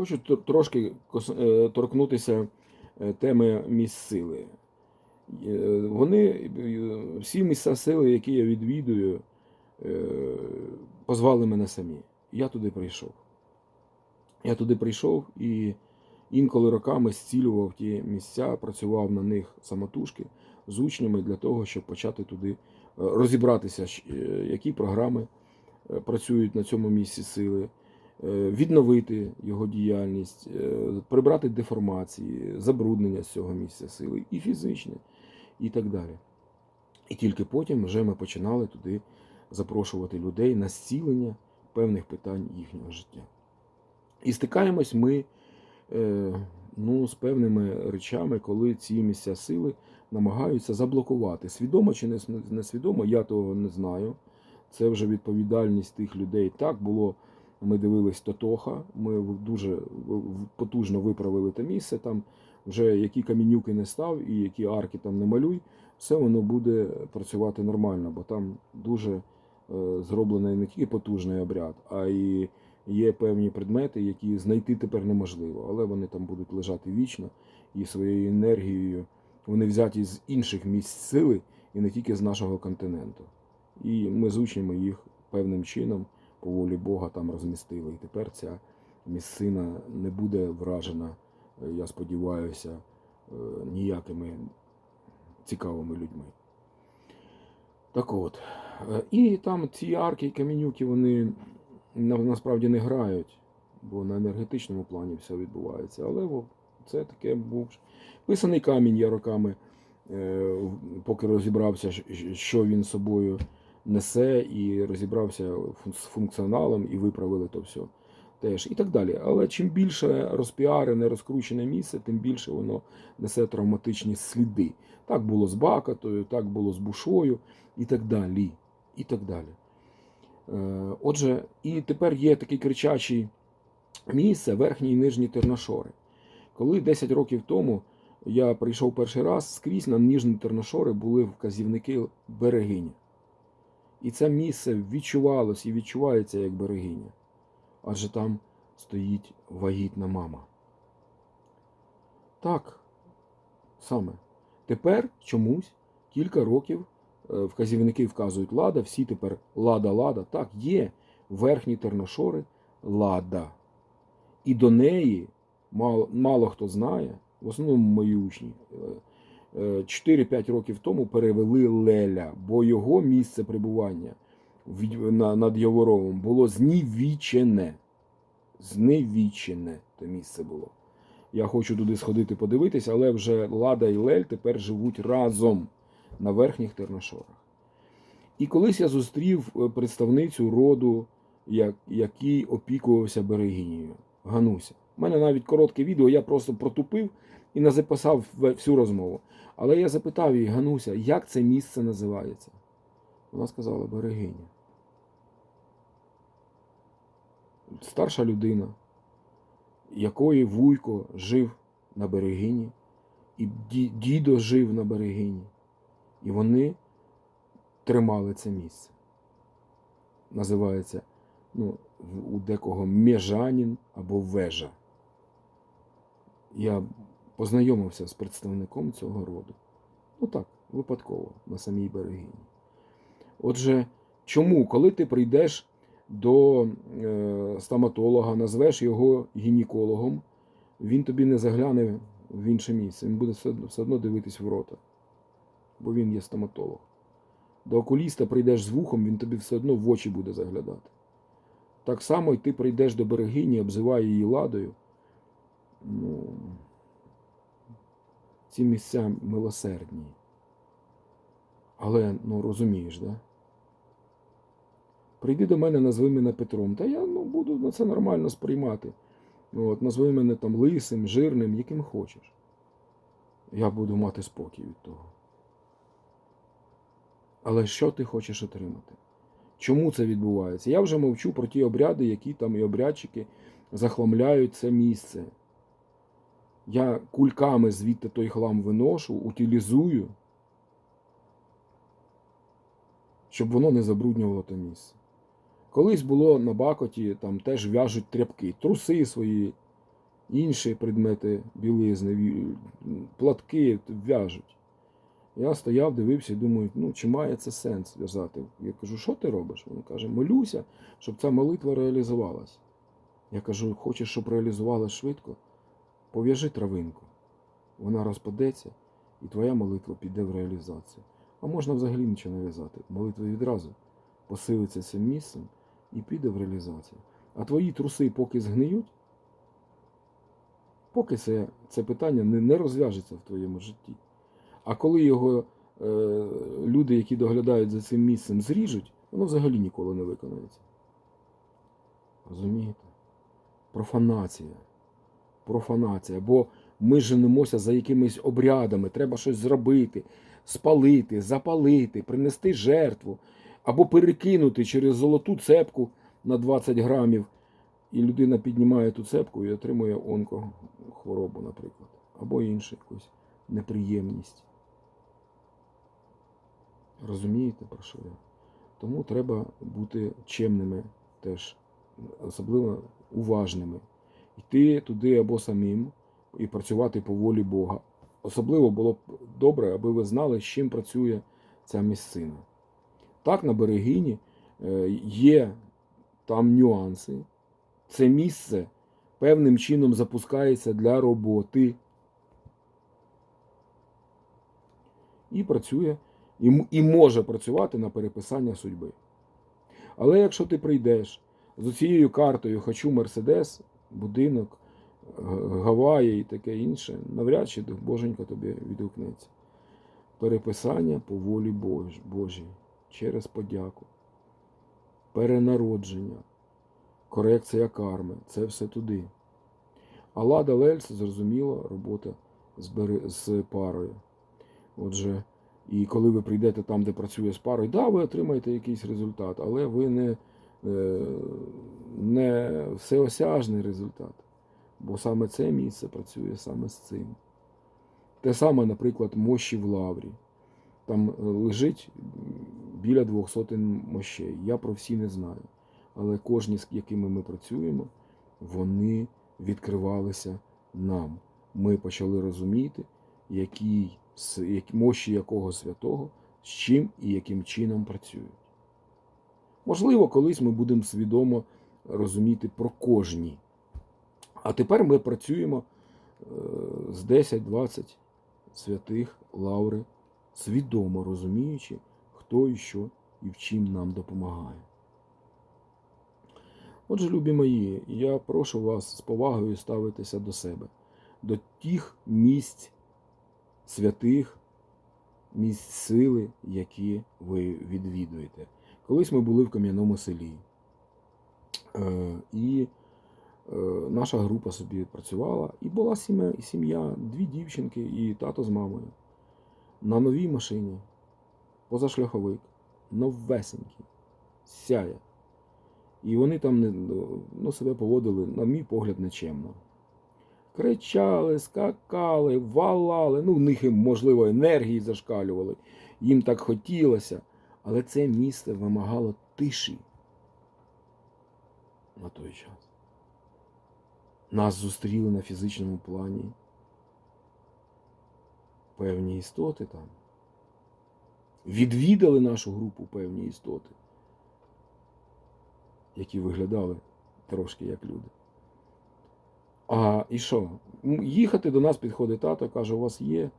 Хочу трошки е, торкнутися е, теми місць сили. Е, Вони, всі місця сили, які я відвідую, позвали мене самі. Я туди прийшов. Я туди прийшов і інколи роками зцілював ті місця, працював на них самотужки з учнями для того, щоб почати туди розібратися, які програми працюють на цьому місці сили, відновити його діяльність, е, прибрати деформації, забруднення з цього місця сили, і фізичне, і так далі. І тільки потім вже ми починали туди запрошувати людей на зцілення певних питань їхнього життя. І стикаємось ми е, ну, з певними речами, коли ці місця сили намагаються заблокувати. Свідомо чи несвідомо, я того не знаю. Це вже відповідальність тих людей. Так було. Ми дивились Тотоха, ми дуже потужно виправили те місце. Там вже які камінюки не став і які арки там не малюй, все воно буде працювати нормально, бо там дуже е, зроблений не тільки потужний обряд, а й є певні предмети, які знайти тепер неможливо, але вони там будуть лежати вічно і своєю енергією вони взяті з інших місць сили і не тільки з нашого континенту. І ми з їх певним чином по волі Бога там розмістили. І тепер ця місцина не буде вражена, е, я сподіваюся, е, ніякими цікавими людьми. Так от. е, І там ці арки і камінюки, вони насправді не грають, бо на енергетичному плані все відбувається. Але це таке був писаний камінь я роками, поки розібрався, що він собою несе, і розібрався з функціоналом, і виправили то все теж. І так далі. Але чим більше розпіарене, розкручене місце, тим більше воно несе травматичні сліди. Так було з Бакатою, так було з Бушою і так далі. І так далі. Е, Отже, і тепер є такий кричачий місце, верхні і нижні терношори. Коли 10 років тому я прийшов перший раз, скрізь на ніжні терношори були вказівники берегиня. І це місце відчувалось і відчувається як берегиня. Адже там стоїть вагітна мама. Так, саме. Тепер чомусь кілька років е, вказівники вказують лада, всі тепер лада-лада. Так, є верхні терношори лада. І до неї мало, мало хто знає, в основному мої учні, е, 4-5 років тому перевели Леля, бо його місце перебування над Яворовом було знівічене. Зневічене те місце було. Я хочу туди сходити подивитися, але вже Лада і Лель тепер живуть разом на верхніх терношорах. І колись я зустрів е, представницю роду, який опікувався берегинею. Гануся. У мене навіть коротке відео, я просто протупив і не записав всю розмову. Але я запитав її, Гануся, як це місце називається? Вона сказала берегиня. Старша людина, якої вуйко жив на берегині, і дідо жив на берегині. І вони тримали це місце. Називається ну, у декого межанін або вежа. Я познайомився з представником цього роду. Ну так, випадково, на самій берегині. Отже, чому, коли ти прийдеш до е, стоматолога, назвеш його гінекологом, він тобі не загляне в інше місце. Він буде все, одно дивитись в рота, бо він є стоматолог. До окуліста прийдеш з вухом, він тобі все одно в очі буде заглядати. Так само і ти прийдеш до берегині, обзиває її ладою. Ну, ці місця милосердні. Але, ну, розумієш, да? Прийди до мене, назви мене Петром. Та я ну, буду на це нормально сприймати. От, назви мене там лисим, жирним, яким хочеш. Я буду мати спокій від того. Але що ти хочеш отримати? Чому це відбувається? Я вже мовчу про ті обряди, які там і обрядчики захламляють це місце. Я кульками звідти той хлам виношу, утилізую, щоб воно не забруднювало те місце. Колись було на Бакоті, там теж в'яжуть тряпки, труси свої інші предмети білизни, платки в'яжуть. Я стояв, дивився і думаю, ну чи має це сенс в'язати? Я кажу, що ти робиш? Він каже, молюся, щоб ця молитва реалізувалась. Я кажу, хочеш, щоб реалізувалась швидко? Пов'яжи травинку. Вона розпадеться, і твоя молитва піде в реалізацію. А можна взагалі нічого не в'язати. Молитва відразу посилиться цим місцем і піде в реалізацію. А твої труси поки згниють, поки це, це питання не, не розв'яжеться в твоєму житті. А коли його е, люди, які доглядають за цим місцем, зріжуть, воно взагалі ніколи не виконається. Розумієте? Профанація. Профанація. Бо ми женемося за якимись обрядами, треба щось зробити, спалити, запалити, принести жертву, або перекинути через золоту цепку на 20 грамів, і людина піднімає ту цепку і отримує онкохворобу, наприклад, або іншу якусь неприємність. Розумієте, про що я? Тому треба бути чемними теж, особливо уважними. Йти туди або самим і працювати по волі Бога. Особливо було б добре, аби ви знали, з чим працює ця місцина. Так, на берегині е, є там нюанси. Це місце певним чином запускається для роботи. І працює, і, і може працювати на переписання судьби. Але якщо ти прийдеш з цією картою Хочу Мерседес, будинок, Гаваї і таке інше, навряд чи Боженька тобі відгукнеться. Переписання по волі Божій через подяку, перенародження, корекція карми це все туди. А Лада Лельс, зрозуміло, робота з парою. Отже, і коли ви прийдете там, де працює з парою, да, ви отримаєте якийсь результат, але ви не, е, не всеосяжний результат. Бо саме це місце працює саме з цим. Те саме, наприклад, мощі в лаврі. Там е, лежить біля двох сотень мощей. Я про всі не знаю. Але кожні, з якими ми працюємо, вони відкривалися нам. Ми почали розуміти, с- мощі якого святого, з чим і яким чином працюють. Можливо, колись ми будемо свідомо розуміти про кожні. А тепер ми працюємо е, з 10-20 святих лаври, свідомо розуміючи, хто і що і в чим нам допомагає. Отже, любі мої, я прошу вас з повагою ставитися до себе, до тих місць святих, місць сили, які ви відвідуєте. Колись ми були в кам'яному селі. Е, І е, наша група собі працювала, і була сім'я, сім'я, дві дівчинки і тато з мамою. На новій машині, позашляховик, новесенький, сяє. І вони там не, ну, себе поводили, на мій погляд, нечемно. Кричали, скакали, валали, ну, в них, можливо, енергії зашкалювали, їм так хотілося. Але це місце вимагало тиші на той час. Нас зустріли на фізичному плані певні істоти там. Відвідали нашу групу певні істоти, які виглядали трошки як люди. А і що? Їхати до нас підходить тато, каже, у вас є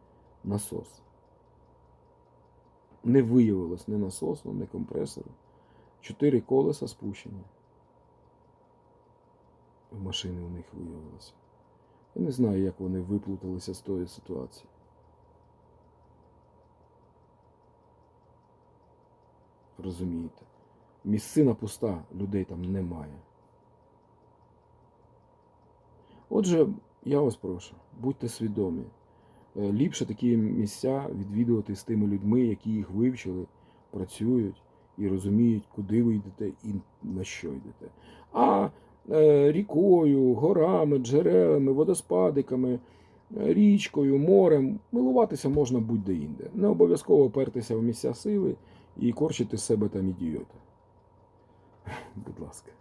насос. Не виявилось ні насосу, ні компресору. Чотири колеса спущені. В машини у них виявилося. Я не знаю, як вони виплуталися з тої ситуації. Розумієте? Місцина пуста, людей там немає. Отже, я вас прошу, будьте свідомі. Е, Ліпше такі місця відвідувати з тими людьми, які їх вивчили, працюють і розуміють, куди ви йдете і на що йдете. А рікою, горами, джерелами, водоспадиками, е, річкою, морем милуватися можна будь-де інде. Не обов'язково опертися в місця сили і корчити себе там ідіота. Будь ласка.